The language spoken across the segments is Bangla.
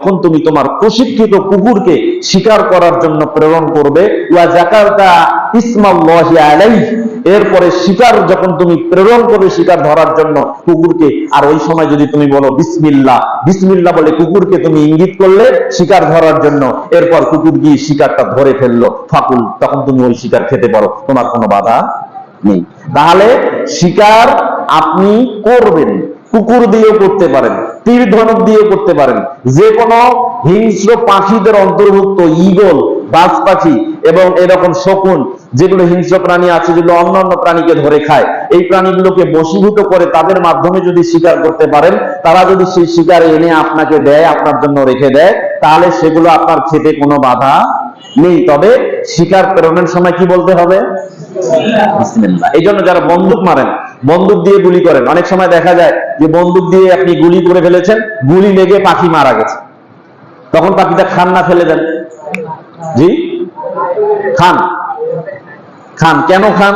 তখন তুমি তোমার প্রশিক্ষিত কুকুরকে শিকার করার জন্য প্রেরণ করবে। এরপরে শিকার যখন তুমি প্রেরণ করবে শিকার ধরার জন্য কুকুরকে, আর ওই সময় যদি তুমি বলো বিসমিল্লাহ বিসমিল্লাহ বলে কুকুরকে তুমি ইঙ্গিত করলে শিকার ধরার জন্য। এরপর কুকুর গিয়ে শিকারটা ধরে ফেলল। ফাকুল, তখন তুমি ওই শিকার খেতে পারো। তোমার কোনো বাধা নেই। তাহলে শিকার আপনি করবেন, কুকুর দিয়েও করতে পারেন। তীর ধনুক দিয়ে করতে পারেন। যে কোনো হিংস্র পাখিদের অন্তর্ভুক্ত ঈগল বাজ পাখি এবং এরকম শকুন যেগুলো হিংস্র প্রাণী আছে যেগুলো অন্য অন্য প্রাণীকে ধরে খায় এই প্রাণীগুলোকে বশীভূত করে তাদের মাধ্যমে যদি শিকার করতে পারেন তারা যদি সেই শিকার এনে আপনাকে দেয় আপনার জন্য রেখে দেয় তাহলে সেগুলো আপনার খেতে কোনো বাধা নেই। তবে শিকার প্রেরণের সময় কি বলতে হবে? এই জন্য যারা বন্দুক মারেন বন্দুক দিয়ে গুলি করেন। অনেক সময় দেখা যায় যে বন্দুক দিয়ে আপনি গুলি করে ফেলেছেন, গুলি লেগে পাখি মারা গেছে। তখন পাখিটা খান না ফেলে দেন? জি? খান। খান। কেন খান?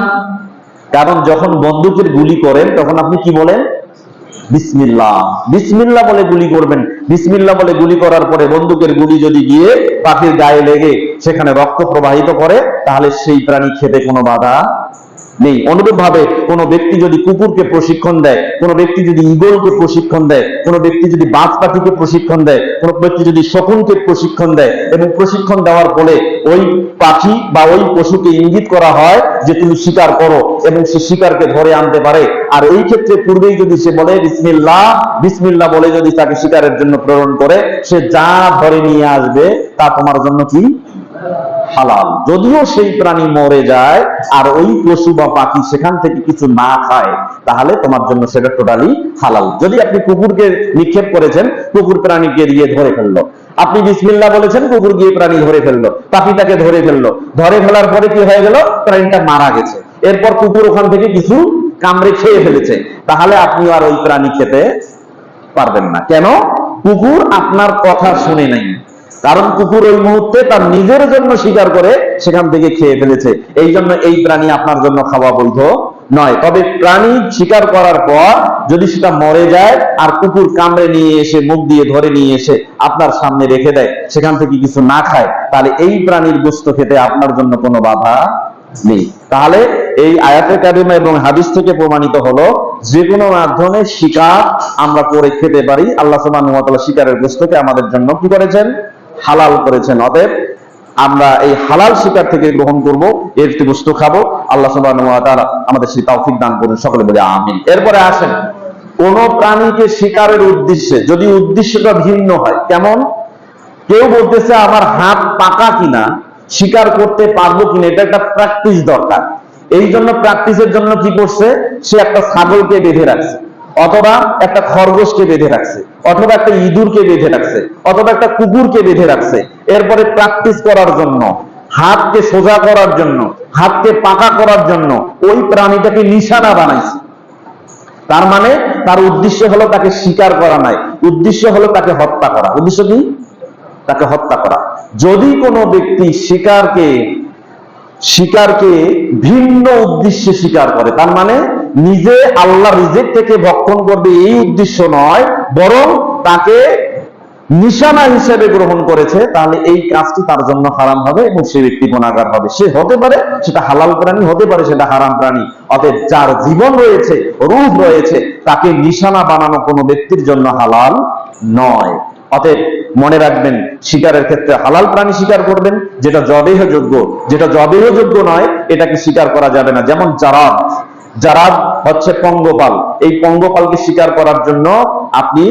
কারণ যখন বন্দুকের গুলি করেন, তখন আপনি কি বলেন? বিসমিল্লাহ। বিসমিল্লাহ বলে গুলি করবেন। বিসমিল্লাহ বলে গুলি করার পরে বন্দুকের গুলি যদি গিয়ে পাখির গায়ে লেগে সেখানে রক্ত প্রবাহিত করে, তাহলে সেই প্রাণী খেতে কোনো বাধা নেই। অনুরূপ ভাবে কোন ব্যক্তি যদি কুকুরকে প্রশিক্ষণ দেয়, কোন ব্যক্তি যদি ইগলকে প্রশিক্ষণ দেয়, কোন ব্যক্তি যদি বাজ পাখিকে প্রশিক্ষণ দেয়, কোন ব্যক্তি যদি শকুনকে প্রশিক্ষণ দেয় এবং প্রশিক্ষণ দেওয়ার ফলে ওই পাখি বা ওই পশুকে ইঙ্গিত করা হয় যে তুমি শিকার করো এবং সে শিকারকে ধরে আনতে পারে। আর এই ক্ষেত্রে পূর্বেই যদি সে বলে বিসমিল্লা বিসমিল্লাহ বলে যদি তাকে শিকারের জন্য প্রেরণ করে, সে যা ধরে নিয়ে আসবে তা তোমার জন্য কি? হালাল। যদিও সেই প্রাণী মরে যায়, আর ওই পশু বা পাখি সেখান থেকে কিছু না খায়, তাহলে তোমার জন্য সেটা টোটালি হালাল। যদি আপনি কুকুরকে নিক্ষেপ করেছেন, কুকুর প্রাণীকে দিয়ে ধরে ফেলল। আপনি বিসমিল্লাহ বলেছেন, কুকুর গিয়ে প্রাণী ধরে ফেলল, পাখিটাকে ধরে ফেলল। ধরে ফেলার পরে কি হয়ে গেল? প্রাণীটা মারা গেছে। এরপর কুকুর ওখান থেকে কিছু কামড়ে খেয়ে ফেলেছে। তাহলে আপনি আর ওই প্রাণী খেতে পারবেন না। কেন? কুকুর আপনার কথা শুনে নাই। কারণ কুকুর ওই মুহূর্তে তার নিজের জন্য শিকার করে সেখান থেকে খেয়ে ফেলেছে। এই জন্য এই প্রাণী আপনার জন্য খাওয়া বৈধ নয়। তবে প্রাণী শিকার করার পর যদি সেটা মরে যায় আর কুকুর কামড়ে নিয়ে এসে, মুখ দিয়ে ধরে নিয়ে এসে আপনার সামনে রেখে দেয়, সেখান থেকে কিছু না খায়, তাহলে এই প্রাণীর গোস্ত খেতে আপনার জন্য কোনো বাধা নেই। তাহলে এই আয়াতের কারিমা এবং হাদিস থেকে প্রমাণিত হলো যে কোনো মাধ্যমে শিকার আমরা করে খেতে পারি। আল্লাহ সুবহানাহু শিকারের গোস্তকে আমাদের জন্য কি করেছেন? হালাল করেছেন। অতএব আমরা এই হালাল শিকার থেকে গ্রহণ করব, এর একটি বস্তু খাব। আল্লাহ ওয়া আমাদের সেই তৌফিক দান করুন সকলে বলে আমিন। এরপরে আসেন, কোন প্রাণীকে শিকারের উদ্দেশ্যে, যদি উদ্দেশ্যটা ভিন্ন হয়, কেমন? কেউ বলতেছে, আমার হাত পাকা কিনা, শিকার করতে পারব কিনা, এটা একটা প্র্যাকটিস দরকার। এই জন্য প্র্যাকটিসের জন্য কি করছে? সে একটা ছাগলকে বেঁধে রাখছে। অথবা একটা খরগোশকে বেঁধে রাখছে, অথবা একটা ইঁদুরকে বেঁধে রাখছে, অথবা একটা কুকুরকে বেঁধে রাখছে, এরপরে প্র্যাকটিস করার জন্য, হাতকে সোজা করার জন্য, হাতকে পাকা করার জন্য ওই প্রাণীটাকে নিশানা বানাইছে। তার মানে তার উদ্দেশ্য হলো তাকে শিকার করা নাই, উদ্দেশ্য হলো তাকে হত্যা করা। উদ্দেশ্য কি? তাকে হত্যা করা। যদি কোনো ব্যক্তি শিকারকে শিকারকে ভিন্ন উদ্দেশ্যে শিকার করে, তার মানে নিজে আল্লাহ রিজেক থেকে ভক্ষণ করবে এই উদ্দেশ্য নয়, বরং তাকে নিশানা হিসেবে গ্রহণ করেছে, তাহলে এই কাজটি তার জন্য হারাম হবে এবং সে ব্যক্তি গুণাগার হবে। সে হতে পারে সেটা হালাল প্রাণী, হতে পারে সেটা হারাম প্রাণী। অতএব যার জীবন রয়েছে, রূপ রয়েছে, তাকে নিশানা বানানো কোনো ব্যক্তির জন্য হালাল নয়। অতএব মনে রাখবেন, শিকারের ক্ষেত্রে হালাল প্রাণী শিকার করবেন, যেটা জবেহ যোগ্য। যেটা জবেহ যোগ্য নয়, এটাকে শিকার করা যাবে না। যেমন জারাদ জারাদ হচ্ছে পঙ্গপাল। এই পঙ্গপালকে শিকার করার জন্য আপনি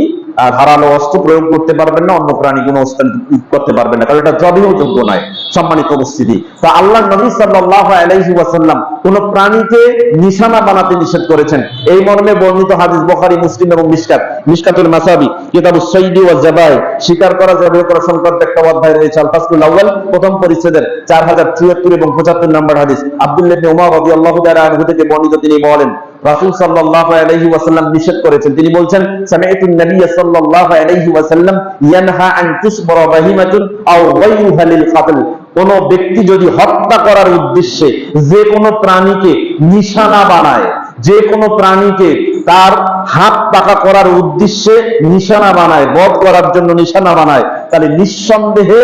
ধারালো অস্ত্র প্রয়োগ করতে পারবেন না, অন্য প্রাণী কোনো অস্ত্র করতে পারবেন না। কারণ এটা জবেহ যোগ্য নয়, সম্মানিত উপস্থিতি। তো আল্লাহ নবী সাল্লাল্লাহু আলাইহি ওয়াসাল্লাম কোন প্রাণীকে নিশানা বানাতে নিষেধ করেছেন। এই মর্মে বর্ণিত হাদিস বুখারী, মুসলিম এবং মিশকাত মিশকাতুল মাসাবি কিতাবুস সাইদি ওয়াজ জাবাই। শিকার করা জবে করা সংক্রান্ত একটা অধ্যায় রয়েছে আল ফাসলুল আউয়াল। প্রথম পরিচ্ছেদের 4074 এবং 75 নম্বর হাদিস। আব্দুল্লাহ ইবনে উমর রাদিয়াল্লাহু তাআলা আনহু থেকে বর্ণিত তিনি বলেন রাসূল সাল্লাল্লাহু আলাইহি ওয়াসাল্লাম নিষেধ করেছেন। তিনি বলছেন সামি'তু নবী সাল্লাল্লাহু আলাইহি ওয়াসাল্লাম ইয়ানহা আন তুসবরা বাহিমাতুন আও গায়রুহা লিল কতল কোন ব্যক্তি যদি হত্যা করার উদ্দেশ্যে যে কোনো প্রাণীকে নিশানা বানায়, যে কোনো প্রাণীকে তার হাত পাকা করার উদ্দেশ্যে নিশানা বানায়, বধ করার জন্য নিশানা বানায়, তাহলে নিঃসন্দেহে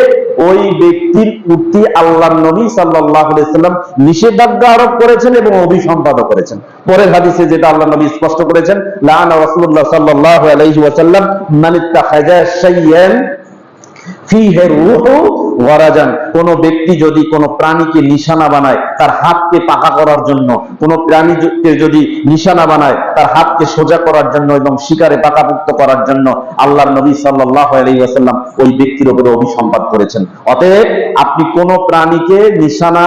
ওই ব্যক্তির প্রতি আল্লাহ নবী সাল্লাম নিষেধাজ্ঞা আরোপ করেছেন এবং অভিসম্পাদও করেছেন। পরের হাদিসে যেটা আল্লাহ নবী স্পষ্ট করেছেন লানা রসুল্লাহ সাল্লাহ আলাইহি ওয়াসাল্লাম মান ইত্তাখাযা শাইয়ান কোন ব্যক্তি যদি কোন প্রাণীকে নিশানা বানায়, তার হাতকে পাকা করার জন্য, কোন প্রাণীকে যদি নিশানা বানায়, তার হাতকে সোজা করার জন্য এবং শিকারে পাকাপুক্ত করার জন্য আল্লাহর নবী ওই ব্যক্তির উপরে অভিসম্পাদ করেছেন। অতএব আপনি কোন প্রাণীকে নিশানা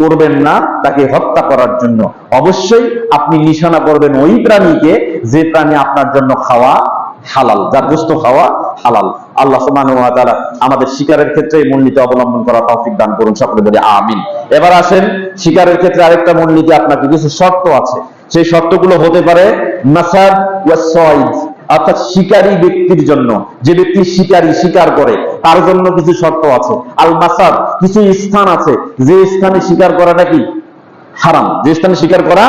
করবেন না, তাকে হত্যা করার জন্য। অবশ্যই আপনি নিশানা করবেন ওই প্রাণীকে, যে প্রাণী আপনার জন্য খাওয়া হালাল, যার গোস্ত খাওয়া হালাল। আল্লাহ তাআলা আমাদের শিকারের ক্ষেত্রে মূলনীতি অবলম্বন করা তৌফিক দান করুন, সকলে বলি আমিন। এবার আসেন, শিকারের ক্ষেত্রে আরেকটা মূলনীতি আপনাকে কিছু শর্ত আছে। সেই শর্তগুলো হতে পারে ওয়া অর্থাৎ শিকারী ব্যক্তির জন্য। যে ব্যক্তি শিকারী, শিকার করে, তার জন্য কিছু শর্ত আছে। আল মাসাদ কিছু স্থান আছে। যে স্থানে শিকার করাটা কি? হারাম। যে স্থানে শিকার করা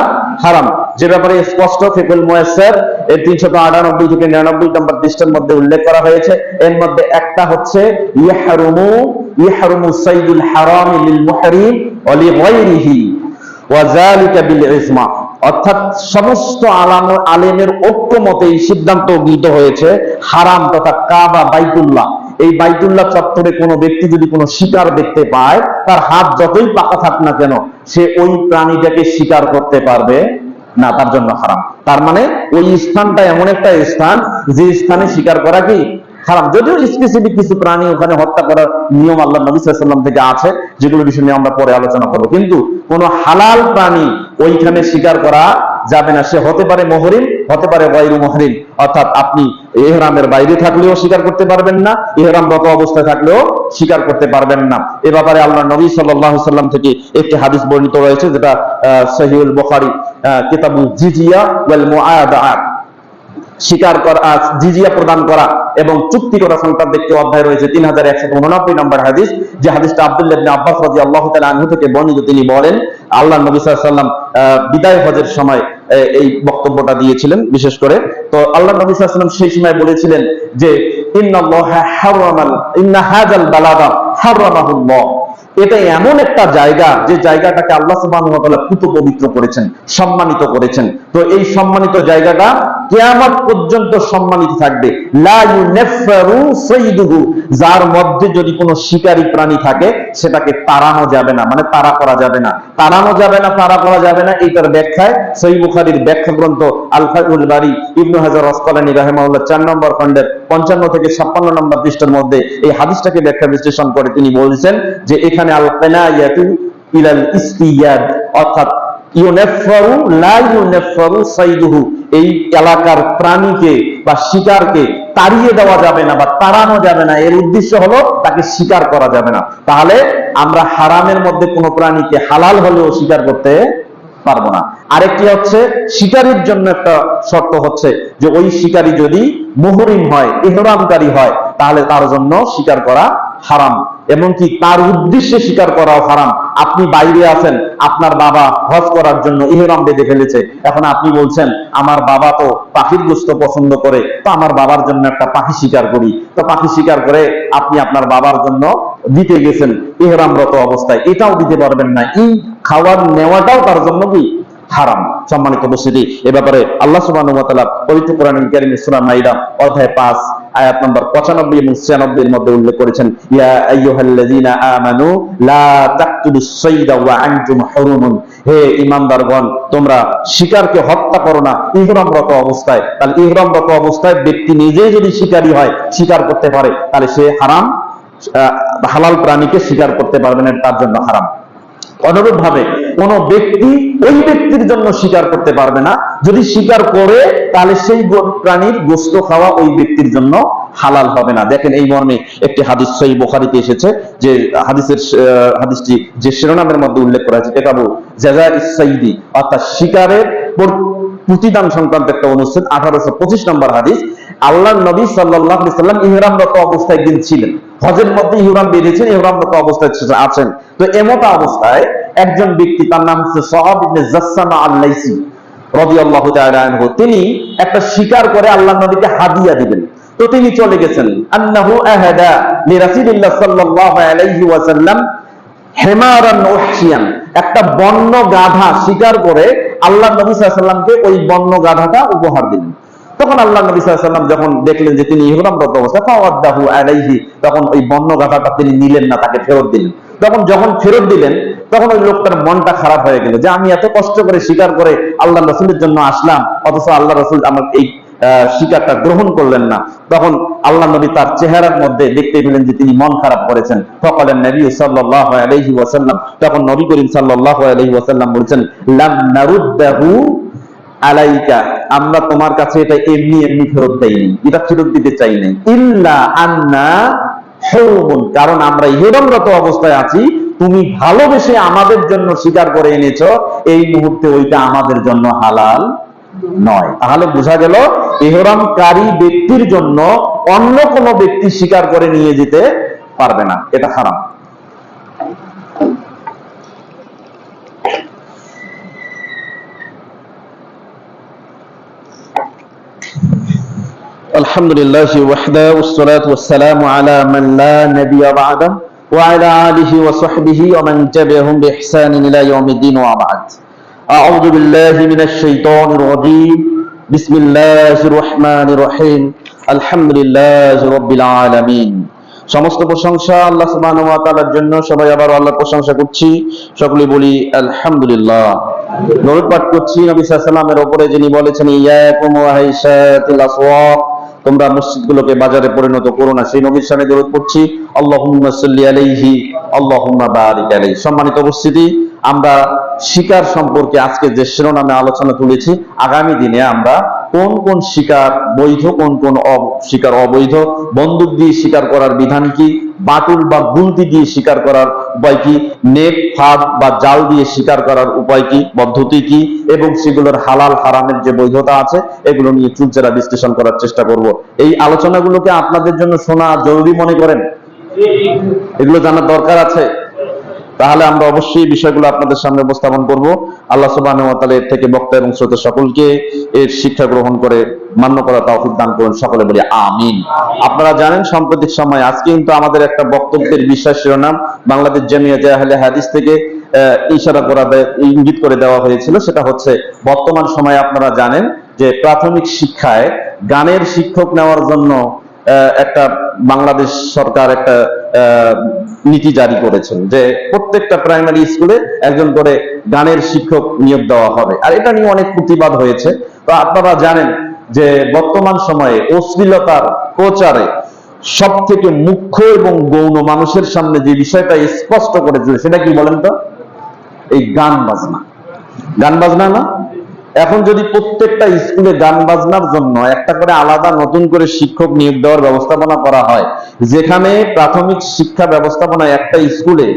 হারাম। যে ব্যাপারে স্পষ্ট ফেকুল মুয়াসসার এর তিনশত আটানব্বই থেকে নিরানব্বই নম্বর পৃষ্ঠার মধ্যে উল্লেখ করা হয়েছে। এর মধ্যে একটা হচ্ছে ইহরুমু সাইদুল হারাম লিল মুহরিম বিল ইজমা অর্থাৎ সমস্ত আলাম আলেমের ঐক্যমতে এই সিদ্ধান্ত গৃহীত হয়েছে, হারাম তথা কাবা বাইতুল্লাহ। এই বাইতুল্লাহ চত্বরে কোনো ব্যক্তি যদি কোনো শিকার দেখতে পায়, তার হাত যতই পাকা থাক না কেন, সে ওই প্রাণীটাকে শিকার করতে পারবে। না, তার জন্য হারাম। তার মানে ওই স্থানটা এমন একটা স্থান, যে স্থানে শিকার করা কি? হারাম। যদিও স্পেসিফিক কিছু প্রাণী ওখানে হত্যা করার নিয়ম আল্লাহ নবী সাল্লাম থেকে আছে, যেগুলো বিষয় নিয়ে আমরা পরে আলোচনা করব। কিন্তু কোন হালাল প্রাণী ওইখানে শিকার করা যাবে না। সে হতে পারে মহরিম হতে পারে বাইরু মহরিম। অর্থাৎ আপনি এহরামের বাইরে থাকলেও স্বীকার করতে পারবেন না এহরামরত অবস্থায় থাকলেও স্বীকার করতে পারবেন না। এ ব্যাপারে আল্লাহ নবী সাল্লাহ সাল্লাম থেকে একটি হাদিস বর্ণিত রয়েছে যেটা সহিউল বুখারী আহ, কিতাবুল জিজিয়া ওয়াল মুআদাআত স্বীকার করা জিজিয়া প্রদান করা এবং চুক্তি করা সংক্রান্ত একটি অধ্যায় রয়েছে তিন হাজার একশো উননব্বই নম্বর হাদিস যে হাদিসটা আব্দুল্লাহ আব্বাস রাজি আল্লাহ আনহু থেকে বর্ণিত। তিনি বলেন আল্লাহ নবী সাল্লাম বিদায় হজের সময় আহ, এই বক্তব্যটা দিয়েছিলেন, বিশেষ করে। তো আল্লাহ নবী সাল্লাম সেই সময় বলেছিলেন যে এটা এমন একটা জায়গা যে জায়গাটাকে আল্লাহ সুবাহ পুত পবিত্র করেছেন, সম্মানিত করেছেন। তো এই সম্মানিত জায়গাটা কিয়ামত পর্যন্ত সম্মানিত থাকবে। যার মধ্যে যদি কোনো শিকারী প্রাণী থাকে, সেটাকে তাড়ানো যাবে না। মানে তাড়া করা যাবে না। তাড়ানো যাবে না, তাড়া করা যাবে না, এইটার ব্যাখ্যায় সহিহ বুখারীর ব্যাখ্যা গ্রন্থ আল ফাইউল বারী, ইবনু হাজার আসকালানী রাহিমাহুল্লাহ 4 নম্বর খণ্ডের 55 থেকে 56 নম্বর পৃষ্ঠার মধ্যে এই হাদিসটাকে ব্যাখ্যা বিশ্লেষণ করে তিনি বলছেন যে এখানে আল কিনায়াতু ইলাল ইস্তিয়াদ অর্থাৎ এই এলাকার প্রাণীকে বা শিকারকে তাড়িয়ে দেওয়া যাবে না বা তাড়ানো যাবে না। এর উদ্দেশ্য হলো তাকে শিকার করা যাবে না। তাহলে আমরা হারামের মধ্যে কোনো প্রাণীকে হালাল হলেও শিকার করতে পারব না। আরেকটি হচ্ছে শিকারীর জন্য একটা শর্ত হচ্ছে যে ওই শিকারী যদি মুহরিম হয় হয়, তাহলে তার জন্য শিকার করা হারাম, এমনকি তার উদ্দেশ্যে শিকার করাও হারাম। আপনি বাইরে আছেন, আপনার বাবা হজ করার জন্য ইহরাম বেঁধে ফেলেছে। এখন আপনি বলছেন, আমার বাবা তো পাখির গোস্ত পছন্দ করে, তো আমার বাবার জন্য একটা পাখি শিকার করি। তো পাখি শিকার করে আপনি আপনার বাবার জন্য দিতে গেছেন ইহরামরত অবস্থায়। এটাও দিতে পারবেন না। এই খাবার নেওয়াটাও তার জন্য কি? হারাম। সম্মানিত উপস্থিতি, এ ব্যাপারে আল্লাহ তাআলা পবিত্র কোরআনুল কারীম সূরা মাইদা অধ্যায় 5 আয়াত নম্বর 95 এবং 96 এর মধ্যে উল্লেখ করেছেন, ইয়া আইয়ুহাল্লাযীনা আমানু লা তাকতুলুস সাইদা ওয়া আনতুম হুরুমুন। হে ঈমানদারগণ, তোমরা শিকারকে হত্যা করো না। ইহরামরত অবস্থায়, তাহলে ইহরামরত অবস্থায় ব্যক্তি নিজেই যদি শিকারী হয়, শিকার করতে পারে, তাহলে সে হারাম হালাল প্রাণীকে শিকার করতে পারবে না, তার জন্য হারাম। অনুরূপ ভাবে কোন ব্যক্তি ওই ব্যক্তির জন্য স্বীকার করতে পারবে না। যদি স্বীকার করে, তাহলে সেই প্রাণীর গোস্ত খাওয়া ওই ব্যক্তির জন্য হালাল হবে না। দেখেন এই মর্মে একটি হাদিস সহি বোখারিতে এসেছে, যে হাদিসের হাদিসটি যে শিরোনামের মধ্যে উল্লেখ করা আছে, কেতাবু জাজা ইসাইদি অর্থাৎ শিকারের প্রতিদান সংক্রান্ত একটা অনুষ্ঠান আঠারোশো পঁচিশ নম্বর হাদিস। আল্লাহ নবী সাল্লাহ সাল্লাম ইহরামরত অবস্থায় একদিন ছিলেন হজের মধ্যে ইহরাম বেঁধেছেন, ইহরামরত অবস্থায় আছেন। তো এমতা অবস্থায় একজন ব্যক্তি, তার নাম হচ্ছে সাহাব ইবনে আল-লাইসি রবি আল্লাহ তিনি একটা শিকার করে আল্লাহ নবীকে হাদিয়া দিবেন। তো তিনি চলে গেছেন। একটা বন্য গাধা শিকার করে আল্লাহ নবী সাল্লামকে ওই বন্য গাধাটা উপহার দিলেন। তখন আল্লাহ নবী সাল্লাম যখন দেখলেন যে তিনি ইহরামরত অবস্থা ফাওয়াদ্দাহু আলাইহি, তখন ওই বন্য গাধাটা তিনি নিলেন না, তাকে ফেরত দিলেন। তখন যখন ফেরত দিলেন, তখন ওই লোকটার মনটা খারাপ হয়ে গেল যে আমি এত কষ্ট করে শিকার করে আল্লাহ রসুলের জন্য আসলাম, অথচ আল্লাহ রসুল আমার এই শিকারটা গ্রহণ করলেন না। তখন আল্লাহ নবী তার চেহারার মধ্যে দেখতে পেলেন যে তিনি মন খারাপ করেছেন। ফকালেন নবী সাল্লাল্লাহু আলাইহি ওয়াসাল্লাম, তখন নবী করিম সাল্লাল্লাহু আলাইহি ওয়াসাল্লাম বলছেন, লাম নারুদ্দাহু আলাইকা আমরা তোমার কাছে এটা এমনি এমনি ফেরত দেইনি, এটা ফেরত দিতে চাই নাই। ইল্লা আন্না হুরুমুন কারণ আমরা ইহরমরত অবস্থায় আছি, তুমি ভালোবেসে আমাদের জন্য স্বীকার করে এনেছো, এই মুহূর্তে ওইটা আমাদের জন্য হালাল নয়। তাহলে বোঝা গেল ইহরামকারী ব্যক্তির জন্য অন্য কোন ব্যক্তি স্বীকার করে নিয়ে যেতে পারবে না, এটা হারাম। الحمد لله وحده والصلاة والسلام على من لا نبي بعده وعلى آله وصحبه ومن تبعهم بإحسان إلى يوم الدين وبعد أعوذ بالله من الشيطان الرجيم بسم الله الرحمن الرحيم الحمد لله رب العالمين সমস্ত প্রশংসা আল্লাহ সুবহানাহু ওয়া তাআলার জন্য সবাই আবার আল্লাহর প্রশংসা করছি সকলে বলি আলহামদুলিল্লাহ দরুদ পাঠ করছি নবী সাল্লাল্লাহু আলাইহি সাল্লামের উপরে যিনি বলেছেন ইয়াকুম ওয়া হাইশাতিল আসওয়াক তোমরা মসজিদগুলোকে বাজারে পরিণত করো না। সেই নবীর সামনে দরুদ পড়ছি আল্লাহ আলাইহি। সম্মানিত উপস্থিতি, আমরা শিকার সম্পর্কে আজকে যে শিরোনামে আলোচনা তুলেছি, আগামী দিনে আমরা কোন কোন শিকার বৈধ, কোন কোন শিকার অবৈধ, বন্দুক দিয়ে শিকার করার বিধান কি, বাটুল বা গুলতি দিয়ে শিকার করার উপায় কি নেট ফাঁদ বা জাল দিয়ে শিকার করার উপায় কি, পদ্ধতি কি, এবং সেগুলোর হালাল, হারামের যে বৈধতা আছে, এগুলো নিয়ে চুলচেরা বিশ্লেষণ করার চেষ্টা করব। এই আলোচনাগুলোকে আপনাদের জন্য শোনা জরুরি মনে করেন? এগুলো জানার দরকার আছে? তাহলে আমরা অবশ্যই বিষয়গুলো আপনাদের সামনে উপস্থাপন করব। আল্লাহ ওয়া এর থেকে বক্তা এবং শ্রোতা সকলকে এর শিক্ষা গ্রহণ করে মান্য করা তৌফিক দান করুন। সকলে বলি আমিন। আপনারা জানেন, সাম্প্রতিক সময় আজকে কিন্তু আমাদের একটা বক্তব্যের বিষয় শিরোনাম বাংলাদেশ জামিয়া জাহালে হাদিস থেকে ইশারা করা ইঙ্গিত করে দেওয়া হয়েছিল। সেটা হচ্ছে, বর্তমান সময়ে আপনারা জানেন যে প্রাথমিক শিক্ষায় গানের শিক্ষক নেওয়ার জন্য একটা বাংলাদেশ সরকার একটা নীতি জারি করেছেন যে প্রত্যেকটা প্রাইমারি স্কুলে একজন করে গানের শিক্ষক নিয়োগ দেওয়া হবে। আর এটা নিয়ে অনেক প্রতিবাদ হয়েছে। তো আপনারা জানেন যে বর্তমান সময়ে অশ্লীলতার প্রচারে সব থেকে মুখ্য এবং গৌণ মানুষের সামনে যে বিষয়টা স্পষ্ট করেছিল সেটা কি বলেন তো? এই গান বাজনা। গান বাজনা না? এখন যদি প্রত্যেকটা স্কুলে গান বাজনার জন্য একটা করে আলাদা নতুন করে শিক্ষক নিয়োগ দেওয়ার ব্যবস্থাপনা করা হয়, যেখানে প্রাথমিক শিক্ষা ব্যবস্থাপনায় একটা স্কুলে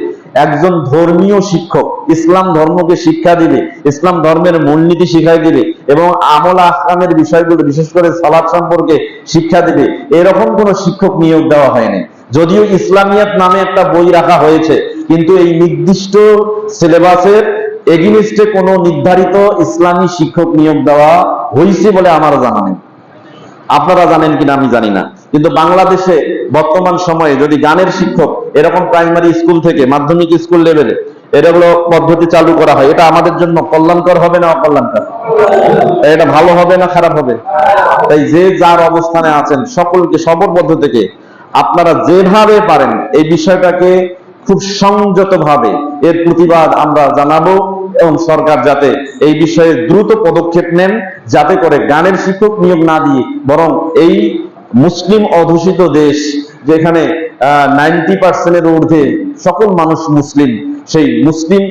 একজন ধর্মীয় শিক্ষক ইসলাম ধর্মকে শিক্ষা দিবে, ইসলাম ধর্মের মূলনীতি শিখাই দিবে এবং আমল আহকামের বিষয়গুলো, বিশেষ করে সালাদ সম্পর্কে শিক্ষা দিবে, এরকম কোন শিক্ষক নিয়োগ দেওয়া হয়নি। যদিও ইসলামিয়াত নামে একটা বই রাখা হয়েছে, কিন্তু এই নির্দিষ্ট সিলেবাসের এগিনিস্টে কোনো নির্ধারিত ইসলামী শিক্ষক নিয়োগ দেওয়া হয়েছে বলে আমার জানা নেই। আপনারা জানেন কিনা আমি জানি না। কিন্তু বাংলাদেশে বর্তমান সময়ে যদি গানের শিক্ষক এরকম প্রাইমারি স্কুল থেকে মাধ্যমিক স্কুল লেভেলে এগুলো পদ্ধতি চালু করা হয়, এটা আমাদের জন্য কল্যাণকর হবে না অকল্যাণকর? এটা ভালো হবে না খারাপ হবে? তাই যে যার অবস্থানে আছেন সকলকে সবরবদ্ধ থেকে আপনারা যেভাবে পারেন এই বিষয়টাকে খুব সংযতভাবে এর প্রতিবাদ আমরা জানাব এবং সরকার যাতে এই বিষয়ে দ্রুত পদক্ষেপ নেন, যাতে করে গানের শিক্ষক নিয়োগ না দিয়ে বরং এই মুসলিম অধ্যুষিত দেশ যেখানে নাইনটি পার্সেন্টের ঊর্ধ্বে সকল মানুষ মুসলিম, সেই মুসলিম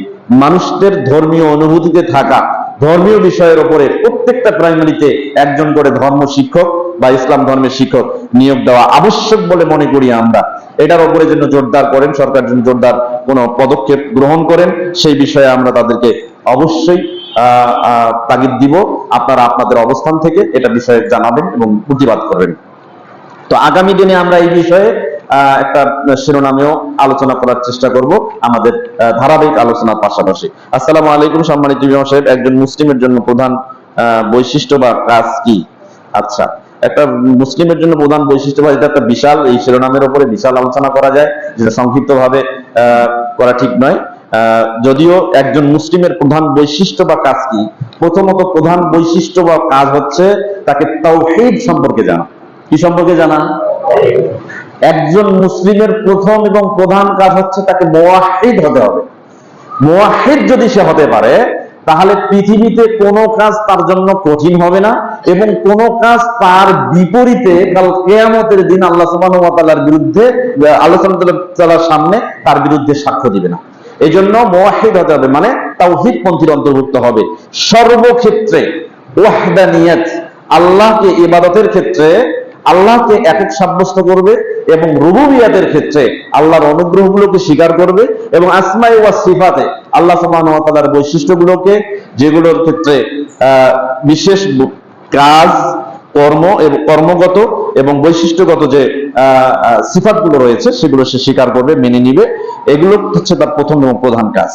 মানুষদের ধর্মীয় অনুভূতিতে থাকা ধর্মীয় বিষয়ের উপরে প্রত্যেকটা প্রাইমারিতে একজন করে ধর্ম শিক্ষক বা ইসলাম ধর্মের শিক্ষক নিয়োগ দেওয়া আবশ্যক বলে মনে করি আমরা। এটার উপরে যেন জোরদার করেন, সরকার যেন জোরদার কোনো পদক্ষেপ গ্রহণ করেন, সেই বিষয়ে আমরা তাদেরকে অবশ্যই তাগিদ দিব। আপনারা আপনাদের অবস্থান থেকে এটা বিষয়ে জানাবেন এবং প্রতিবাদ করবেন। তো আগামী দিনে আমরা এই বিষয়ে একটা শিরোনামেও আলোচনা করার চেষ্টা করব আমাদের ধারাবাহিক আলোচনার পাশাপাশি। আসসালামু আলাইকুম সম্মানিত ইমাম সাহেব, একজন মুসলিমের জন্য প্রধান বৈশিষ্ট্য বা কাজ কি? আচ্ছা একটা মুসলিমের জন্য প্রধান বৈশিষ্ট্য বা এটা একটা বিশাল, এই শিরোনামের উপরে বিশাল আলোচনা করা যায়, যেটা সংক্ষিপ্ত ভাবে করা ঠিক নয়। যদিও একজন মুসলিমের প্রধান বৈশিষ্ট্য বা কাজ কি, প্রথমত প্রধান বৈশিষ্ট্য বা কাজ হচ্ছে তাকে তাওহীদ সম্পর্কে জানা। কি সম্পর্কে জানা? একজন মুসলিমের প্রথম এবং প্রধান কাজ হচ্ছে তাকে মোয়াহিদ হতে হবে। মোয়াহিদ যদি সে হতে পারে, তাহলে পৃথিবীতে কোনো কাজ তার জন্য কঠিন হবে না এবং কোনো কাজ তার বিপরীতে কাল কেয়ামতের দিন আল্লাহ তাআলার বিরুদ্ধে আল্লাহ তাআলার সামনে তার বিরুদ্ধে সাক্ষ্য দিবে না। এই জন্য মোয়াহিদ হতে হবে মানে তাওহীদ পন্থীর অন্তর্ভুক্ত হবে। সর্বক্ষেত্রে আল্লাহকে ইবাদতের ক্ষেত্রে আল্লাহকে একক সাব্যস্ত করবে এবং রুবুবিয়াতের ক্ষেত্রে আল্লাহর অনুগ্রহগুলোকে স্বীকার করবে এবং আসমাই ওয়া সিফাতে আল্লাহ তাআলার বৈশিষ্ট্যগুলোকে, যেগুলোর ক্ষেত্রে বিশেষ কাজ, কর্ম এবং কর্মগত এবং বৈশিষ্ট্যগত যে সিফাতগুলো রয়েছে, সেগুলো সে স্বীকার করবে, মেনে নিবে। এগুলো হচ্ছে তার প্রথম এবং প্রধান কাজ।